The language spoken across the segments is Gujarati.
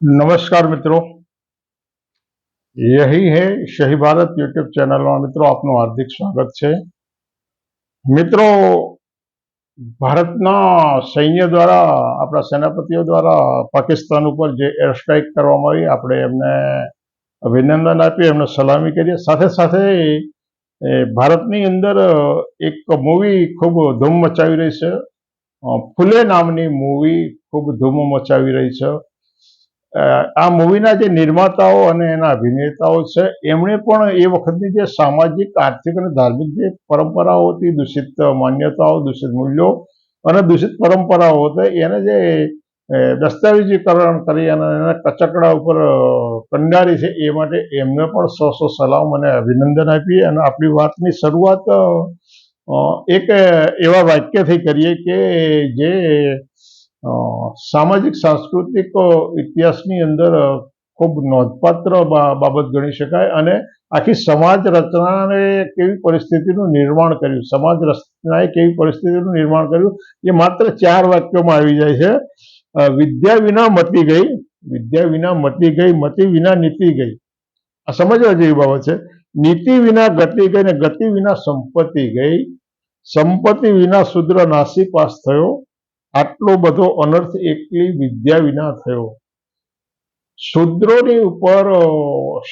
નમસ્કાર મિત્રો. યહી હે શહી ભારત યુટ્યુબ ચેનલમાં મિત્રો આપનું હાર્દિક સ્વાગત છે. મિત્રો, ભારતના સૈન્ય દ્વારા, આપણા સેનાપતિઓ દ્વારા પાકિસ્તાન ઉપર જે એર સ્ટ્રાઇક કરવામાં આવી, આપણે એમને અભિનંદન આપીએ, એમને સલામી કરીએ. સાથે સાથે ભારતની અંદર એક મૂવી ખૂબ ધૂમ મચાવી રહી છે. ફુલે નામની મૂવી ખૂબ ધૂમ મચાવી રહી છે. આ મૂવીના જે નિર્માતાઓ અને એના અભિનેતાઓ છે, એમણે પણ એ વખતની જે સામાજિક, આર્થિક અને ધાર્મિક જે પરંપરાઓ હતી દૂષિત માન્યતાઓ, દૂષિત મૂલ્યો અને દૂષિત પરંપરાઓ હતી એને જે દસ્તાવેજીકરણ કરી અને એના કચકડા ઉપર કંડારી છે એ માટે એમને પણ સો સો સલામ અને અભિનંદન આપીએ અને આપણી વાતની શરૂઆત એક એવા વાક્યથી કરીએ કે જે સામાજિક, સાંસ્કૃતિક ઇતિહાસની અંદર ખૂબ નોંધપાત્ર બાબત ગણી શકાય અને આખી સમાજ રચનાને કેવી પરિસ્થિતિનું નિર્માણ કર્યું, સમાજ રચનાએ કેવી પરિસ્થિતિનું નિર્માણ કર્યું, એ માત્ર ચાર વાક્યોમાં આવી જાય છે. વિદ્યા વિના મતી ગઈ, વિદ્યા વિના મતી ગઈ મતી વિના નીતિ ગઈ. આ સમજવા જેવી બાબત છે. નીતિ વિના ગતિ ગઈ ને ગતિ વિના સંપત્તિ ગઈ. સંપત્તિ વિના શુદ્ર નાસી પાસ થયો. આટલો બધો અનર્થ એકલી વિદ્યા વિના થયો. શૂદ્રોની ઉપર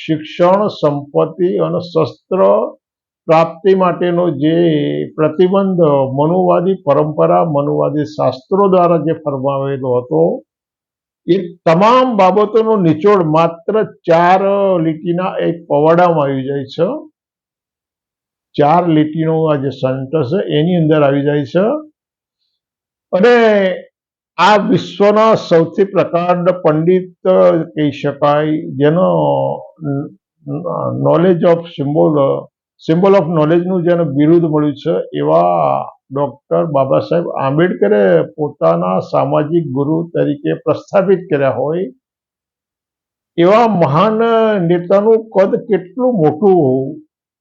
શિક્ષણ, સંપત્તિ અને શસ્ત્ર પ્રાપ્તિ માટેનો જે પ્રતિબંધ મનુવાદી પરંપરા, મનુવાદી શાસ્ત્રો દ્વારા જે ફરમાવેલો હતો, એ તમામ બાબતોનો નિચોડ માત્ર ચાર લીટીના એક પવાડામાં આવી જાય છે. ચાર લીટીનો આ જે સેન્ટેન્સ છે, એની અંદર આવી જાય છે. અને આ વિશ્વના સૌથી પ્રકાંડ પંડિત કહી શકાય, જેનો knowledge of symbol symbol of નોલેજનું જેને બિરુદ મળ્યું છે, એવા ડૉક્ટર બાબા સાહેબ આંબેડકરે પોતાના સામાજિક ગુરુ તરીકે પ્રસ્થાપિત કર્યા હોય, એવા મહાન નેતાનું કદ કેટલું મોટું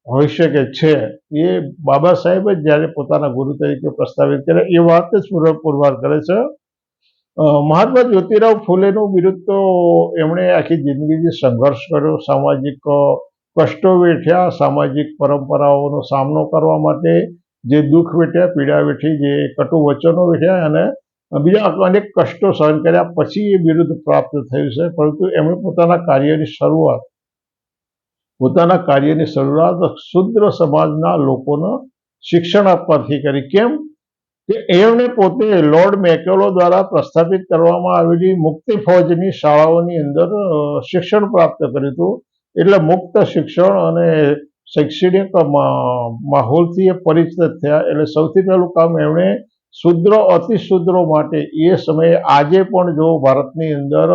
હોઈ શકે છે, એ બાબા સાહેબ જ જ્યારે પોતાના ગુરુ તરીકે પ્રસ્તાવિત કર્યા, એ વાત જ પુર- પુરવાર કરે છે. મહાત્મા જ્યોતિરાવ ફૂલેનું વિરુદ્ધ તો એમણે આખી જિંદગી સંઘર્ષ કર્યો, સામાજિક કષ્ટો વેઠ્યા, સામાજિક પરંપરાઓનો સામનો કરવા માટે જે દુઃખ વેઠ્યા, પીડા વેઠી, જે કટુ વચનો વેઠ્યા અને બીજા અનેક કષ્ટો સહન કર્યા, પછી એ બિરુદ પ્રાપ્ત થયું છે, પરંતુ એમણે પોતાના કાર્યની શરૂઆત પોતાના કાર્યની શરૂઆત શુદ્ર સમાજના લોકોને શિક્ષણ આપવાથી કરી. કેમ? કે એમણે પોતે લોર્ડ મેકેલો દ્વારા પ્રસ્થાપિત કરવામાં આવેલી મુક્તિ ફૌજની શાળાઓની અંદર શિક્ષણ પ્રાપ્ત કર્યું હતું. એટલે મુક્ત શિક્ષણ અને શૈક્ષણિક માહોલથી એ પરિચિત થયા. એટલે સૌથી પહેલું કામ એમણે શુદ્રો, અતિશુદ્રો માટે એ સમયે આજે પણ જો ભારતની અંદર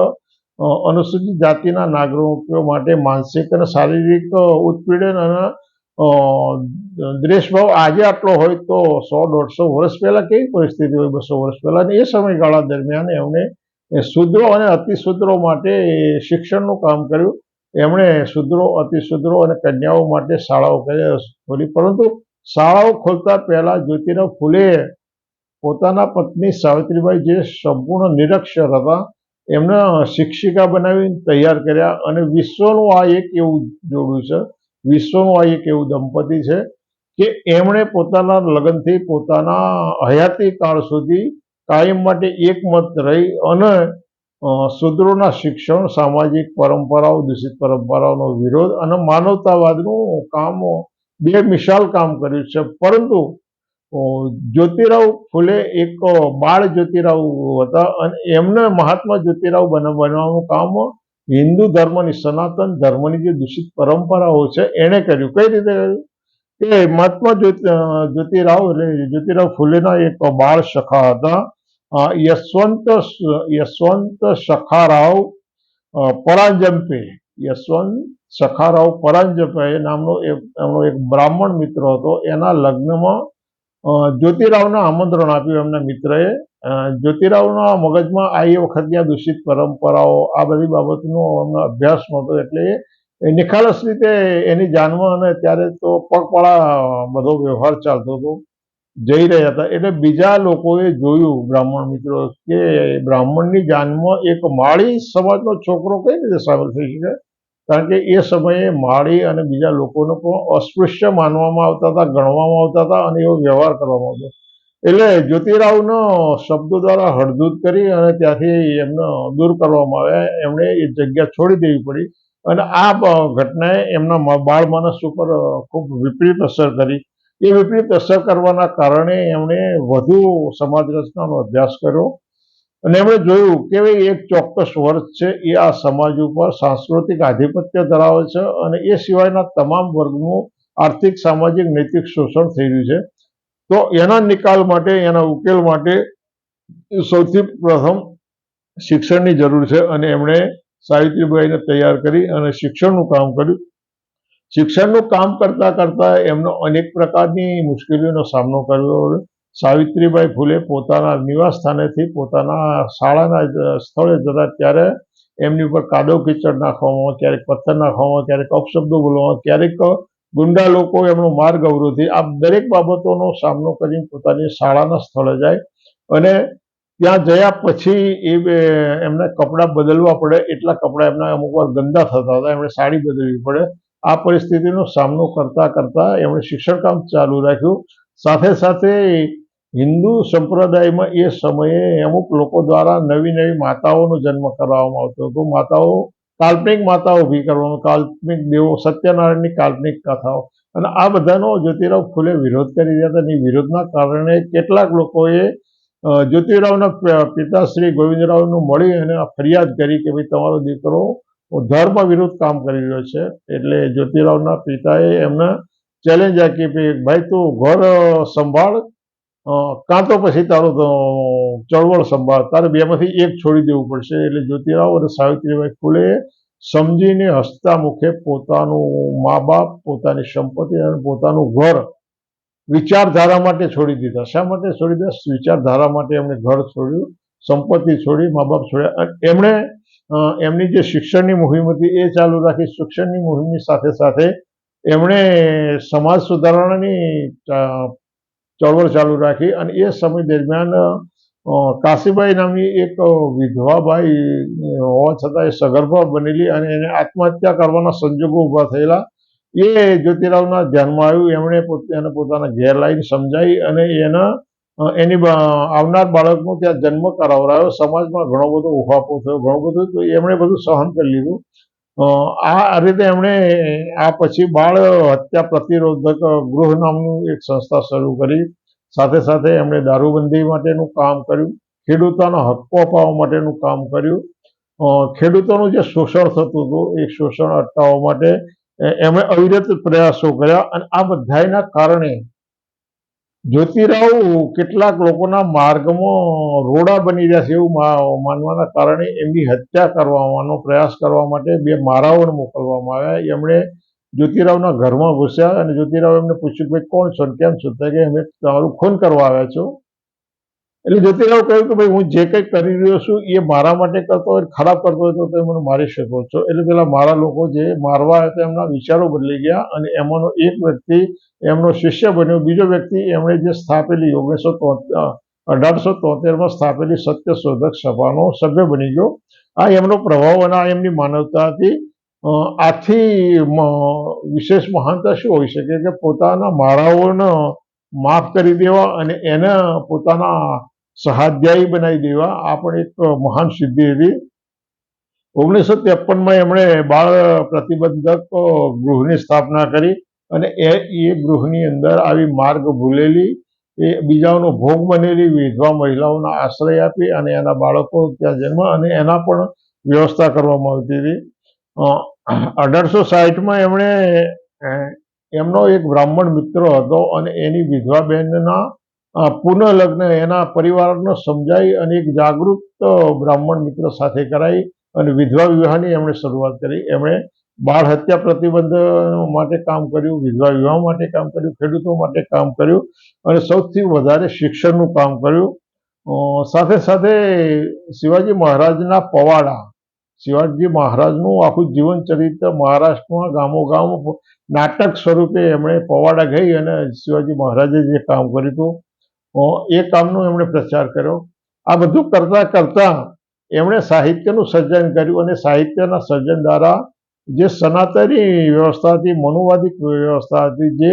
અનુસૂચિત જાતિના નાગરિકો માટે માનસિક અને શારીરિક ઉત્પીડન અને દ્વેષભાવ આજે આટલો હોય તો સો, દોઢસો વર્ષ પહેલા કેવી પરિસ્થિતિ હોય? બસો વર્ષ પહેલા એ સમયગાળા દરમિયાન એમણે શુદ્રો અને અતિશુદ્રો માટે શિક્ષણનું કામ કર્યું. એમણે શુદ્રો અતિશુદ્રો અને કન્યાઓ માટે શાળાઓ ખોલી. પરંતુ શાળાઓ ખોલતા પહેલા જ્યોતિરાવ ફૂલે પોતાના પત્ની સાવિત્રીબાઈ જે સંપૂર્ણ નિરક્ષર હતા એમને શિક્ષિકા બનાવીને તૈયાર કર્યા અને વિશ્વનું આ એક એવું જોડું છે. વિશ્વનું આ એક એવું દંપતી છે કે એમણે પોતાના લગ્નથી પોતાના હયાતી કાળ સુધી કાયમ માટે એકમત રહી અને શૂદ્રોના શિક્ષણ, સામાજિક પરંપરાઓ, દૂષિત પરંપરાઓનો વિરોધ અને માનવતાવાદનું કામ, બે મિશાલ કામ કર્યું છે. પરંતુ જ્યોતિરાવ ફૂલે એક બાળ જ્યોતિરાવ હતા અને એમને મહાત્મા જ્યોતિરાવ બનાવવાનું કામ હિન્દુ ધર્મની સનાતન ધર્મની જે દૂષિત પરંપરાઓ છે, એણે કર્યું. કઈ રીતે કર્યું? કે મહાત્મા જ્યોતિ જ્યોતિરાવ જ્યોતિરાવ ફૂલેના એક બાળ સખા હતા. યશવંત યશવંત સખારાવ પરાંજપે. યશવંત સખારાવ પરાંજપે નામનો એક, એમનો એક બ્રાહ્મણ મિત્ર હતો. એના લગ્નમાં જ્યોતિરાવને આમંત્રણ આપ્યું એમના મિત્રએ. જ્યોતિરાવના મગજમાં આ એ વખતની આ દૂષિત પરંપરાઓ, આ બધી બાબતનો એમનો અભ્યાસ નહોતો એટલે એ નિખાલસ રીતે એની જાનમાં અને ત્યારે તો પગપાળા બધો વ્યવહાર ચાલતો હતો. જઈ રહ્યા હતા. એટલે બીજા લોકોએ જોયું, બ્રાહ્મણ મિત્રો, કે બ્રાહ્મણની જાનમાં એક માળી સમાજનો છોકરો કઈ રીતે સામેલ થઈ શકે? કારણ કે એ સમયે માળી અને બીજા લોકોને પણ અસ્પૃશ્ય માનવામાં આવતા હતા, ગણવામાં આવતા હતા અને એવો વ્યવહાર કરવામાં આવતો. એટલે જ્યોતિરાવનો શબ્દો દ્વારા હળદૂત કરી અને ત્યાંથી એમને દૂર કરવામાં આવ્યા. એમણે એ જગ્યા છોડી દેવી પડી અને આ ઘટનાએ એમના બાળ માનસ ઉપર ખૂબ વિપરીત અસર કરી. એ વિપરીત અસર કરવાના કારણે એમણે વધુ સમાજ રચનાનો અભ્યાસ કર્યો અને એમણે જોયું કે એક ચોક્કસ વર્ગ છે, એ આ સમાજ ઉપર સાંસ્કૃતિક આધિપત્ય ધરાવે છે અને એ સિવાયના તમામ વર્ગનું આર્થિક, સામાજિક, નૈતિક શોષણ થઈ રહ્યું છે. તો એના નિકાલ માટે, એના ઉકેલ માટે સૌથી પ્રથમ શિક્ષણની જરૂર છે અને એમણે સાવિત્રીબાઈને તૈયાર કરી અને શિક્ષણનું કામ કર્યું. શિક્ષણનું કામ કરતા કરતા એમનો અનેક પ્રકારની મુશ્કેલીઓનો સામનો કરવો સાવિત્રીબાઈ ફૂલે પોતાના નિવાસ સ્થાનેથી પોતાના શાળાના સ્થળે જતા ત્યારે એમની ઉપર કાદવ કીચડ નાખવામાં, ક્યારેક પથ્થર નાખવામાં, ક્યારેક અપશબ્દો બોલવામાં, ક્યારેક ગુંડા લોકો એમનો માર્ગ અવરોધી. આ દરેક બાબતોનો સામનો કરીને પોતાની શાળાના સ્થળે જાય અને ત્યાં જયા પછી એ એમને કપડાં બદલવા પડે. એટલા કપડાં એમના અમુક વાર ગંદા થતા હતા. એમણે સાડી બદલવી પડે. આ પરિસ્થિતિનો સામનો કરતા કરતા એમણે શિક્ષણ કામ ચાલુ રાખ્યું. સાથે સાથે હિન્દુ સંપ્રદાયમાં એ સમયે અમુક લોકો દ્વારા નવી નવી માતાઓનો જન્મ કરાવવામાં આવતો હતો. માતાઓ, કાલ્પનિક માતાઓ ઊભી કરવામાં કાલ્પનિક દેવો, સત્યનારાયણની કાલ્પનિક કથાઓ. અને આ બધાનો જ્યોતિરાવ ફૂલે વિરોધ કરી રહ્યા હતા અને વિરોધના કારણે કેટલાક લોકોએ જ્યોતિરાવના પિતા શ્રી ગોવિંદરાવનું મળી અને ફરિયાદ કરી કે ભાઈ તમારો દીકરો ધર્મ વિરુદ્ધ કામ કરી રહ્યો છે. એટલે જ્યોતિરાવના પિતાએ એમને ચેલેન્જ આપી કે ભાઈ તું ઘર સંભાળ કાં તો પછી તારો ચળવળ સંભાળ. તારે બેમાંથી એક છોડી દેવું પડશે. એટલે જ્યોતિરાવ અને સાવિત્રીબાઈ ફૂલે સમજીને હસતા મુખે પોતાનું મા બાપ પોતાની સંપત્તિ અને પોતાનું ઘર વિચારધારા માટે છોડી દીધા. શા માટે છોડી દીધા? વિચારધારા માટે એમણે ઘર છોડ્યું, સંપત્તિ છોડી મા બાપ છોડ્યા એમણે એમની જે શિક્ષણની મુહિમ હતી એ ચાલુ રાખી. શિક્ષણની મુહિમની સાથે સાથે એમણે સમાજ સુધારણાની ચળવળ ચાલુ રાખી અને એ સમય દરમિયાન કાશીબાઈ નામની એક વિધવાબાઈ હોવા છતાં એ સગર્ભા બનેલી અને એને આત્મહત્યા કરવાના સંજોગો ઊભા થયેલા. એ જ્યોતિરાવના ધ્યાનમાં આવ્યું, એમણે એને પોતાના ઘેર લાવીને સમજાવી અને એના એની આવનાર બાળકનો ત્યાં જન્મ કરાવરાયો સમાજમાં ઘણો બધો ઉહાપો થયો, ઘણું બધું તો એમણે બધું સહન કરી લીધું. આ રીતે એમણે આ પછી બાળ હત્યા પ્રતિરોધક ગૃહ નામનું એક સંસ્થા શરૂ કરી. સાથે સાથે એમણે દારૂબંધી માટેનું કામ કર્યું. ખેડૂતોના હક્કો અપાવવા માટેનું કામ કર્યું. ખેડૂતોનું જે શોષણ થતું હતું, એ શોષણ અટકાવવા માટે એમણે અવિરત પ્રયાસો કર્યા અને આ બધાયના કારણે જ્યોતિરાવ કેટલાક લોકોના માર્ગમાં રોડા બની રહ્યા છે એવું માનવાના કારણે એમની હત્યા કરવાનો પ્રયાસ કરવા માટે બે મારાઓને મોકલવામાં આવ્યા. એમણે જ્યોતિરાવના ઘરમાં ઘૂસ્યા અને જ્યોતિરાવ એમને પૂછ્યું કે કોણ છો? કેમ છો? કે, અમે તમારું ખૂન કરવા આવ્યા છો. એટલે જ્યોતિરાવ કહ્યું કે ભાઈ હું જે કંઈક કરી રહ્યો છું, એ મારા માટે કરતો હોય, ખરાબ કરતો હોય તો તમે મને મારી શકો છો. એટલે પેલા મારા લોકો જે મારવા હતા, એમના વિચારો બદલી ગયા અને એમાંનો એક વ્યક્તિ, એમનો શિષ્ય બન્યો. બીજો વ્યક્તિ, એમણે જે સ્થાપેલી ઓગણીસો અઢારસો તોતેરમાં સ્થાપેલી સત્યશોધક સભાનો સભ્ય બની ગયો. આ એમનો પ્રભાવ અને આ એમની માનવતા હતી. આથી વિશેષ મહાનતા શું હોઈ શકે? કે પોતાના મારાઓને માફ કરી દેવા અને એને પોતાના સહાધ્યાયી બનાવી દેવા. આ પણ એક મહાન સિદ્ધિ હતી. ઓગણીસો ત્રેપનમાં એમણે બાળ પ્રતિબંધક ગૃહની સ્થાપના કરી અને એ એ ગૃહની અંદર આવી માર્ગ ભૂલેલી. એ બીજાઓનો ભોગ બનેલી, વિધવા મહિલાઓના આશ્રય આપી અને એના બાળકો ત્યાં જન્મ અને એના પણ વ્યવસ્થા કરવામાં આવતી હતી. અઢારસો સાહીઠમાં એમણે, એમનો એક બ્રાહ્મણ મિત્ર હતો અને એની વિધવા બહેનના અ, પુનઃલગ્ન એના પરિવારનો સમજાઈ અને એક જાગૃત બ્રાહ્મણ મિત્ર સાથે કરાઈ અને વિધવા વિવાહની એમણે શરૂઆત કરી. એમણે બાળ હત્યા પ્રતિબંધ માટે કામ કર્યું વિધવા વિવાહ માટે કામ કર્યું ખેડૂતો માટે કામ કર્યું અને સૌથી વધારે શિક્ષણનું કામ કર્યું. સાથે સાથે શિવાજી મહારાજના પવાડા શિવાજી મહારાજનું આખું જીવન ચરિત્ર મહારાષ્ટ્રમાં ગામો ગામ નાટક સ્વરૂપે એમણે પવાડા ગઈ અને શિવાજી મહારાજે જે કામ કર્યું હતું એ કામનો એમણે પ્રચાર કર્યો. આ બધું કરતાં કરતાં એમણે સાહિત્યનું સર્જન કર્યું અને સાહિત્યના સર્જન દ્વારા જે સનાતની વ્યવસ્થા હતી, મનુવાદિક વ્યવસ્થા હતી, જે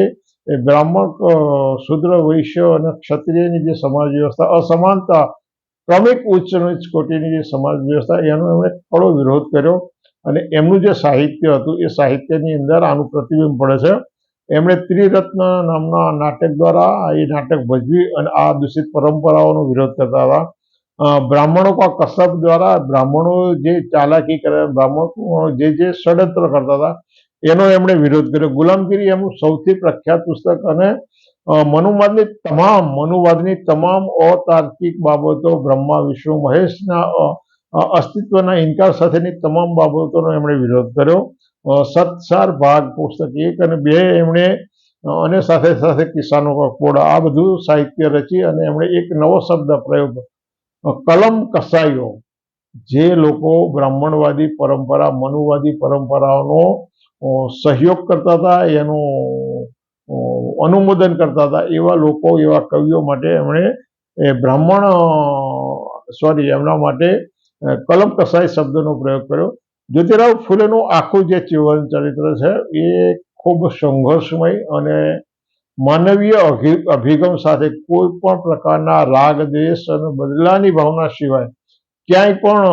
બ્રાહ્મણ શુદ્ર, વૈશ્ય અને ક્ષત્રિયની જે સમાજ વ્યવસ્થા, અસમાનતા, ક્રમિક ઉચ્ચ નીચ કોટીની જે સમાજ વ્યવસ્થા, એનો એમણે કડો વિરોધ કર્યો. અને એમનું જે સાહિત્ય હતું, એ સાહિત્યની અંદર આનું પ્રતિબિંબ પડે છે. એમણે ત્રિરત્ન નામના નાટક દ્વારા એ નાટક ભજવી અને આ દૂષિત પરંપરાઓનો વિરોધ કરતા હતા. બ્રાહ્મણો કા કસબ દ્વારા બ્રાહ્મણો જે ચાલાકી કરે, બ્રાહ્મણો જે જે ષડયંત્ર કરતા હતા, એનો એમણે વિરોધ કર્યો. ગુલામગીરી એમનું સૌથી પ્રખ્યાત પુસ્તક અને મનુવાદની તમામ મનુવાદની તમામ અતાર્કિક બાબતો બ્રહ્મા, વિષ્ણુ, મહેશના અસ્તિત્વના ઇનકાર સાથેની તમામ બાબતોનો એમણે વિરોધ કર્યો. સત્સાર ભાગ પુસ્તક એક અને બે એમણે અને સાથે સાથે કિસ્સાનો કોડા. આ બધું સાહિત્ય રચી અને એમણે એક નવો શબ્દ પ્રયોગ કલમ કસાયો, જે લોકો બ્રાહ્મણવાદી પરંપરા, મનુવાદી પરંપરાઓનો સહયોગ કરતા હતા, એનું અનુમોદન કરતા હતા, એવા લોકો, એવા કવિઓ માટે એમણે, એ બ્રાહ્મણ સોરી, એમના માટે કલમ કસાઈ શબ્દનો પ્રયોગ કર્યો. જ્યોતિરાવ ફૂલેનું આખું જે જીવન ચરિત્ર છે, એ ખૂબ સંઘર્ષમય અને માનવીય અભિ- અભિગમ સાથે કોઈ પણ પ્રકારના રાગ, દ્વેષ અને બદલાની ભાવના સિવાય ક્યાંય પણ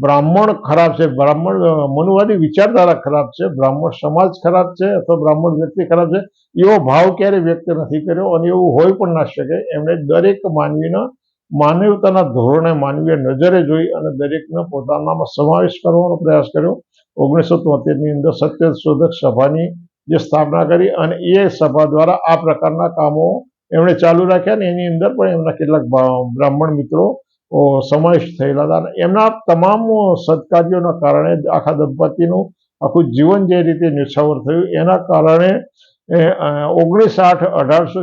બ્રાહ્મણ ખરાબ છે. બ્રાહ્મણ, મનુવાદી વિચારધારા ખરાબ છે. બ્રાહ્મણ સમાજ ખરાબ છે અથવા બ્રાહ્મણ વ્યક્તિ ખરાબ છે, એવો ભાવ ક્યારેય વ્યક્ત નથી કર્યો અને એવું હોય પણ ના શકે. એમણે દરેક માનવીના માનવતાના ધોરણે માનવીય નજરે જોઈ અને દરેકને પોતાનામાં સમાવેશ કરવાનો પ્રયાસ કર્યો. ઓગણીસો તોતેરની અંદર સત્ય શોધક સભાની જે સ્થાપના કરી અને એ સભા દ્વારા આ પ્રકારના કામો એમણે ચાલુ રાખ્યા ને એની અંદર પણ એમના કેટલાક બ્રાહ્મણ મિત્રો સમાવેશ થયેલા હતા અને એમના તમામ સત્કાર્યોના કારણે આખા દંપતીનું આખું જીવન જે રીતે નિછાવર થયું એના કારણે ઓગણીસ આઠ અઢારસો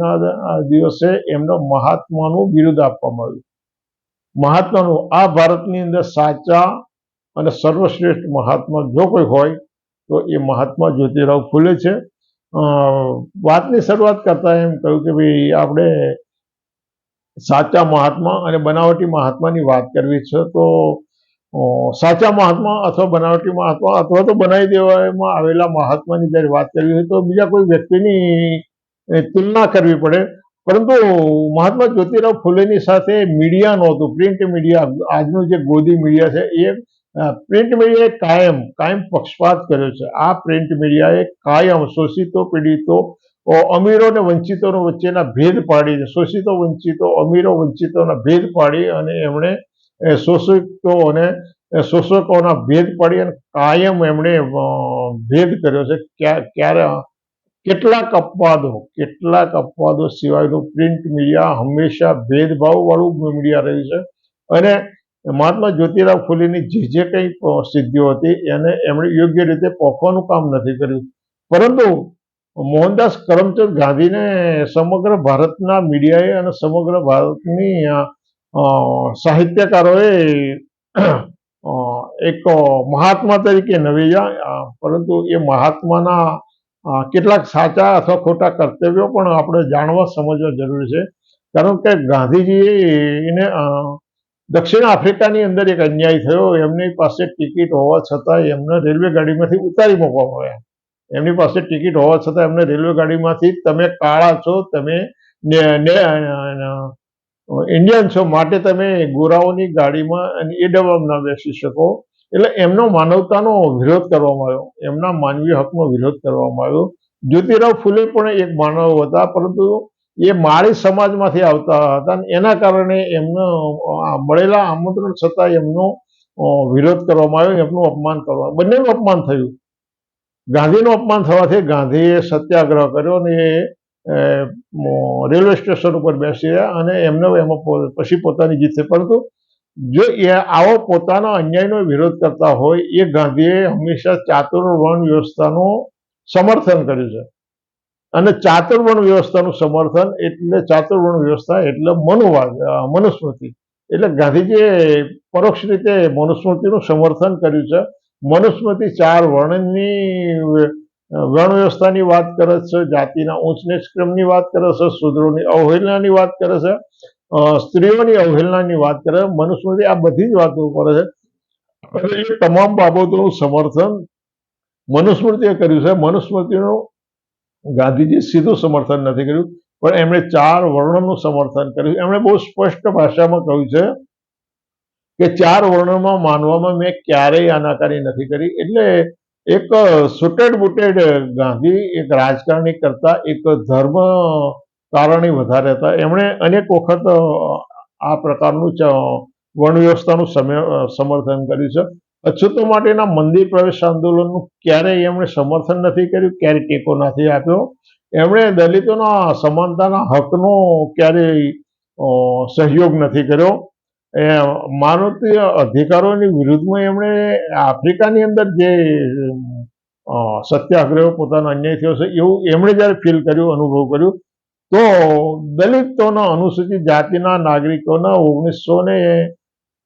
ના દિવસે એમનો મહાત્માનું બિરુદ આપવામાં આવ્યું. મહાત્માનું, આ ભારતની અંદર સાચા અને સર્વશ્રેષ્ઠ મહાત્મા જો કોઈ હોય, તો એ મહાત્મા જ્યોતિરાવ ફૂલે છે. વાતની શરૂઆત કરતા એમ કહ્યું કે ભાઈ, આપણે સાચા મહાત્મા અને બનાવટી મહાત્માની વાત કરવી છે, તો સાચા મહાત્મા અથવા બનાવટી મહાત્મા અથવા તો બનાવી દેવામાં આવેલા મહાત્માની જ્યારે વાત કરવી હોય તો બીજા કોઈ વ્યક્તિની તુલના કરવી પડે. પરંતુ મહાત્મા જ્યોતિરાવ ફૂલેની સાથે મીડિયા નહોતું, પ્રિન્ટ મીડિયા, આજનું જે ગોદી મીડિયા છે એ પ્રિન્ટ મીડિયાએ કાયમ કાયમ પક્ષપાત કર્યો છે. આ પ્રિન્ટ મીડિયાએ કાયમ શોષિતો, પીડિતો અમીરો અને વંચિતોનો વચ્ચેના ભેદ પાડીને શોષિતો, વંચિતો, અમીરો, વંચિતોના ભેદ પાડી અને એમણે એ, શોષિતો એ, શોષકોના ભેદ પાડી અને કાયમ એમણે ભેદ કર્યો છે. ક્યારે કેટલાક અપવાદો કેટલાક અપવાદો સિવાયનું પ્રિન્ટ મીડિયા હંમેશા ભેદભાવ વાળું મીડિયા રહ્યું છે. અને મહાત્મા જ્યોતિરાવ ફૂલેની જે જે કંઈ સિદ્ધિઓ હતી એને એમણે યોગ્ય રીતે પોખવાનું કામ નથી કર્યું. પરંતુ મોહનદાસ કરમચંદ ગાંધીને સમગ્ર ભારતના મીડિયાએ અને સમગ્ર ભારતની સાહિત્યકારોએ એક મહાત્મા તરીકે નવેજા પરંતુ એ મહાત્માના કેટલાક સાચા અથવા ખોટા કર્તવ્યો પણ આપણે જાણવા સમજવા જરૂરી છે. કારણ કે ગાંધીજીએ એને દક્ષિણ આફ્રિકાની અંદર એક અન્યાય થયો. એમની પાસે ટિકિટ હોવા છતાં એમને રેલવે ગાડીમાંથી ઉતારી મૂકવામાં આવ્યા. એમની પાસે ટિકિટ હોવા છતાં એમને રેલવે ગાડીમાંથી તમે કાળા છો, તમે ઇન્ડિયન છો, માટે તમે ગોરાઓની ગાડીમાં અને એ ડબ્બામાં ના બેસી શકો. એટલે એમનો માનવતાનો વિરોધ કરવામાં આવ્યો. એમના માનવીય હકનો વિરોધ કરવામાં આવ્યો. જ્યોતિરાવ ફૂલે પણ એક માનવ હતા, પરંતુ એ માળી સમાજમાંથી આવતા હતા અને એના કારણે એમનો મળેલા આમંત્રણ છતાં એમનો વિરોધ કરવામાં આવ્યો, એમનું અપમાન કરવા બંનેનું અપમાન થયું. ગાંધીનું અપમાન થવાથી ગાંધીએ સત્યાગ્રહ કર્યો અને એ રેલવે સ્ટેશન ઉપર બેસી રહ્યા અને એમને, એમાં પછી પોતાની જીતે પરંતુ જો એ આવો પોતાના અન્યાયનો વિરોધ કરતા હોય, એ ગાંધીએ હંમેશા ચાતુર્વર્ણ વ્યવસ્થાનું સમર્થન કર્યું છે. અને ચાતુર્વર્ણ વ્યવસ્થાનું સમર્થન એટલે ચાતુર્વર્ણ વ્યવસ્થા એટલે મનુવાદ મનુસ્મૃતિ. એટલે ગાંધીજીએ પરોક્ષ રીતે મનુસ્મૃતિનું સમર્થન કર્યું છે. મનુસ્મૃતિ ચાર વર્ણનની વર્ણ વ્યવસ્થાની વાત કરે છે, જાતિના ઉચ્ચ નીચ ક્રમની વાત કરે છે શુદ્રોની અવહેલનાની વાત કરે છે સ્ત્રીઓની અવહેલનાની વાત કરે મનુસ્મૃતિ આ બધી જ વાતો કરે છે. એ તમામ બાબતોનું સમર્થન મનુસ્મૃતિએ કર્યું છે. મનુસ્મૃતિનું ગાંધીજી સીધું સમર્થન નથી કર્યું, પણ એમણે ચાર વર્ણનું સમર્થન કર્યું. એમણે બહુ સ્પષ્ટ ભાષામાં કહ્યું છે કે ચાર વર્ણોમાં માનવામાં મેં ક્યારેય આનાકારી નથી કરી. એટલે એક સુટેડ બુટેડ ગાંધી એક રાજકારણી કરતા એક ધર્મ કારણી વધારે હતા. એમણે અનેક વખત આ પ્રકારનું વર્ણ વ્યવસ્થાનું સમર્થન કર્યું છે. અછૂતો માટેના મંદિર પ્રવેશ આંદોલનનું ક્યારેય એમણે સમર્થન નથી કર્યું, ક્યારેય ટેકો નથી આપ્યો. એમણે દલિતોના સમાનતાના હકનો ક્યારેય સહયોગ નથી કર્યો. એ માનવીય અધિકારોની વિરુદ્ધમાં એમણે આફ્રિકાની અંદર જે સત્યાગ્રહ પોતાનો અન્યાય થયો છે, એવું એમણે જ્યારે ફીલ કર્યું, અનુભવ કર્યું, તો દલિતોના અનુસૂચિત જાતિના નાગરિકોના ઓગણીસો ને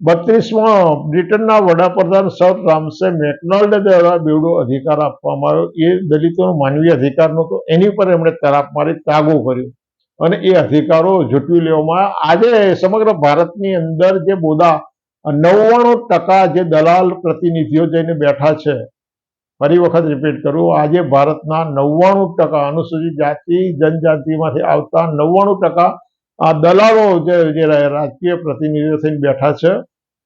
બત્રીસમાં બ્રિટનના વડાપ્રધાન સર રામસે મેકડોનાલ્ડ દ્વારા બેવડો અધિકાર આપવામાં આવ્યો. એ દલિતોનો માનવીય અધિકાર નહોતો. એની પર એમણે તરાપ મારી, તાગો કર્યો. અને એ અધિકારો ઝૂંટવી લેવામાં આજે સમગ્ર ભારતની અંદર જે બોદા, નવ્વાણું ટકા જે દલાલ પ્રતિનિધિઓ જઈને બેઠા છે, ફરી વખત રિપીટ કરું, આજે ભારતના નવ્વાણું ટકા અનુસૂચિત જાતિ, જનજાતિમાંથી આવતા નવ્વાણું ટકા આ દલાલો જે રાજકીય પ્રતિનિધિઓ થઈને બેઠા છે,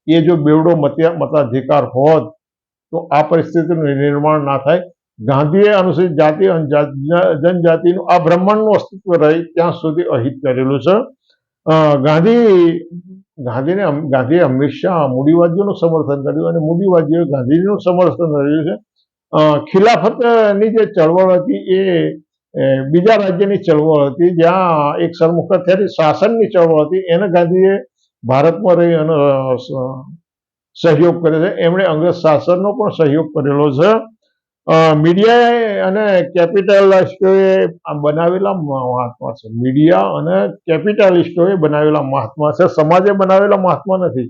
એ જો બેવડો મતાધિકાર હોત, તો આ પરિસ્થિતિનું નિર્માણ ના થાય. ગાંધીએ અનુસૂચિત જાતિ જનજાતિનું આ બ્રહ્માંડનું અસ્તિત્વ રહી ત્યાં સુધી અહિત કરેલું છે. ગાંધી ગાંધીને ગાંધીએ હંમેશા મૂડીવાદીઓનું સમર્થન કર્યું અને મૂડીવાદીઓએ ગાંધીજીનું સમર્થન કર્યું છે. ખિલાફતની જે ચળવળ હતી એ બીજા રાજ્યની ચળવળ હતી, જ્યાં એક સરમુખત્યારી શાસનની ચળવળ હતી, એને ગાંધીએ ભારતમાં રહી અને સહયોગ કર્યો છે. એમણે અંગ્રેજ શાસનનો પણ સહયોગ કરેલો છે. મીડિયાએ અને કેપિટલિસ્ટોએ બનાવેલા મહાત્મા છે. મીડિયા અને કેપિટલિસ્ટોએ બનાવેલા મહાત્મા છે. સમાજે બનાવેલા મહાત્મા નથી.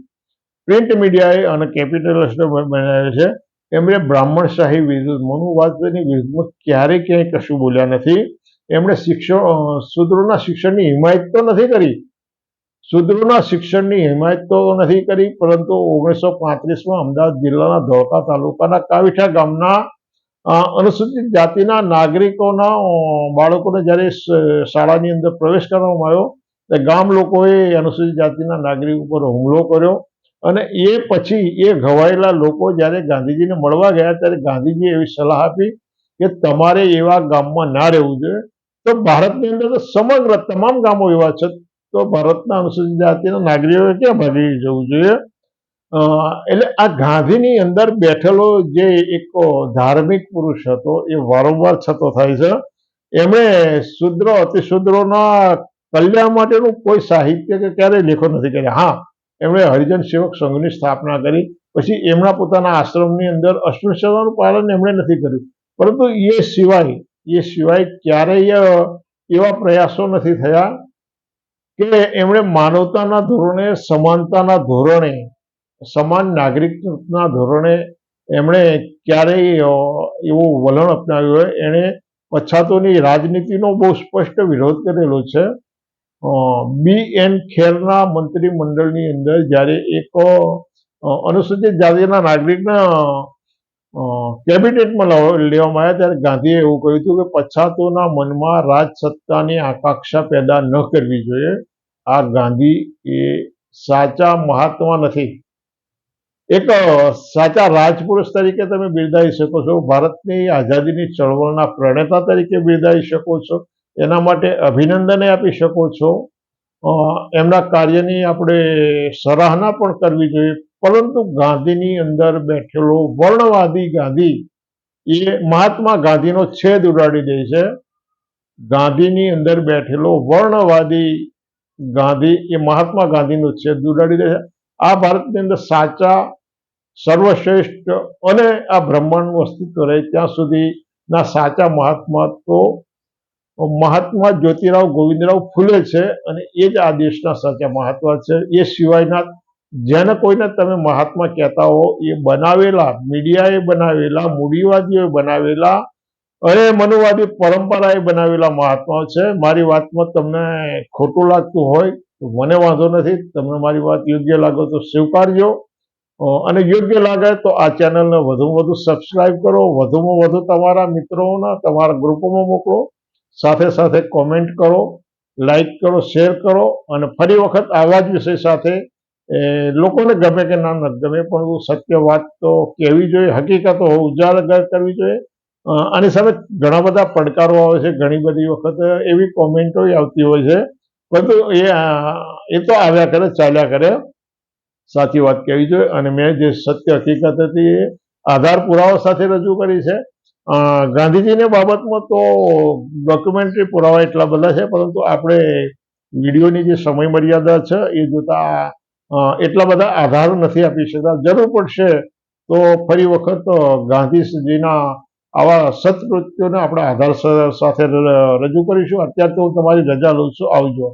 પ્રિન્ટ મીડિયાએ અને કેપિટલિસ્ટો બનાવે છે. એમણે બ્રાહ્મણશાહી વિરુદ્ધ મનુવાદની વિરુદ્ધમાં ક્યારેય ક્યાંય કશું બોલ્યા નથી. એમણે શિક્ષણ શૂદ્રોના શિક્ષણની હિમાયત તો નથી કરી. શૂદ્રોના શિક્ષણની હિમાયત તો નથી કરી, પરંતુ ઓગણીસો પાંત્રીસમાં અમદાવાદ જિલ્લાના ધોળકા તાલુકાના કાવીઠા ગામના અનુસૂચિત જાતિના નાગરિકોના બાળકોને જ્યારે શાળાની અંદર પ્રવેશ કરવામાં આવ્યો ત્યારે ગામ લોકોએ અનુસૂચિત જાતિના નાગરિક ઉપર હુમલો કર્યો અને એ પછી એ ઘવાયેલા લોકો જ્યારે ગાંધીજીને મળવા ગયા ત્યારે ગાંધીજીએ એવી સલાહ આપી કે તમારે એવા ગામમાં ના રહેવું જોઈએ. તો ભારતની અંદર સમગ્ર તમામ ગામો એવા છે. તો ભારતના અનુસૂચિત જાતિના નાગરિકોએ ક્યાં ભાગી જવું જોઈએ? એટલે આ ગાંધીની અંદર બેઠેલો જે એક ધાર્મિક પુરુષ હતો, એ વારંવાર છતો થાય છે. એમણે શુદ્ર, અતિશુદ્રોના કલ્યાણ માટેનું કોઈ સાહિત્ય કે ક્યારેય લેખો નથી કર્યા. હા, એમણે હરિજન સેવક સંઘની સ્થાપના કરી, પછી એમના પોતાના આશ્રમની અંદર અસ્પૃશ્યતાનું પાલન એમણે નથી કર્યું. પરંતુ એ સિવાય એ સિવાય ક્યારેય એવા પ્રયાસો નથી થયા કે એમણે માનવતાના ધોરણે, સમાનતાના ધોરણે સમાન નાગરિકના ધોરણે એમણે ક્યારેય એવું વલણ અપનાવ્યું હોય, એણે પછાતોની રાજનીતિનો બહુ સ્પષ્ટ વિરોધ કરેલો છે. બી એન ખેરના મંત્રીમંડળની અંદર જ્યારે એક અનુસૂચિત જાતિના નાગરિકના કેબિનેટમાં લેવામાં આવ્યા ત્યારે ગાંધીએ એવું કહ્યું હતું કે પછાતોના મનમાં રાજ સત્તાની આકાંક્ષા પેદા ન કરવી જોઈએ. આ ગાંધી એ સાચા મહાત્મા નથી. એક સાચા રાજપુરુષ તરીકે તમે બિરદાવી શકો છો, ભારતની આઝાદીની ચળવળના પ્રણેતા તરીકે બિરદાવી શકો છો, એના માટે અભિનંદને આપી શકો છો. એમના કાર્યની આપણે સરાહના પણ કરવી જોઈએ, પરંતુ ગાંધીની અંદર બેઠેલો વર્ણવાદી ગાંધી, એ મહાત્મા ગાંધીનો છેદ ઉડાડી દે છે. ગાંધીની અંદર બેઠેલો વર્ણવાદી ગાંધી, એ મહાત્મા ગાંધીનો છેદ ઉડાડી દે છે. આ ભારતની અંદર સાચા, સર્વશ્રેષ્ઠ અને આ બ્રહ્માંડનું અસ્તિત્વ રહે ત્યાં સુધીના સાચા મહાત્મા તો મહાત્મા જ્યોતિરાવ ગોવિંદરાવ ફૂલે છે અને એ જ આ દેશના સાચા મહાત્મા છે. એ સિવાયના જેને કોઈને તમે મહાત્મા કહેતા હો, એ બનાવેલા, મીડિયાએ બનાવેલા, મૂડીવાદીઓએ બનાવેલા અને મનુવાદી પરંપરાએ બનાવેલા મહાત્માઓ છે. મારી વાતમાં તમને ખોટું લાગતું હોય તો મને વાંધો નથી, તમને મારી વાત યોગ્ય લાગે તો સ્વીકારજો. અને યોગ્ય લાગે તો આ ચેનલને વધુમાં વધુ સબસ્ક્રાઇબ કરો, વધુમાં વધુ તમારા મિત્રોના, તમારા ગ્રુપોમાં મોકલો. સાથે સાથે કોમેન્ટ કરો લાઈક કરો, શેર કરો, અને ફરી વખત આવા જ વિષય સાથે લોકોને ગમે કે ના ન ગમે, પણ સત્ય વાત તો કહેવી જોઈએ, હકીકતો ઉજાગર કરવી જોઈએ. આની સામે ઘણા બધા પડકારો આવે છે, ઘણી બધી વખત એવી કોમેન્ટો આવતી હોય છે પરંતુ એ એ તો આવ્યા કરે, ચાલ્યા કરે. સાચી વાત કહેવી જોઈએ. અને મેં જે સત્ય હકીકત હતી એ આધાર પુરાવા સાથે રજૂ કરી છે. ગાંધીજીની બાબતમાં તો ડોક્યુમેન્ટરી પુરાવા એટલા બધા છે, પરંતુ આપણે વિડીયોની જે સમય મર્યાદા છે, એ જોતા એટલા બધા આધાર નથી આપી શકતા. જરૂર પડશે તો ફરી વખત ગાંધીજીના આવા સત્કૃત્યોને આપણે આધાર સાથે રજૂ કરીશું. અત્યારે તો હું તમારી રજા લઉં છું. આવજો.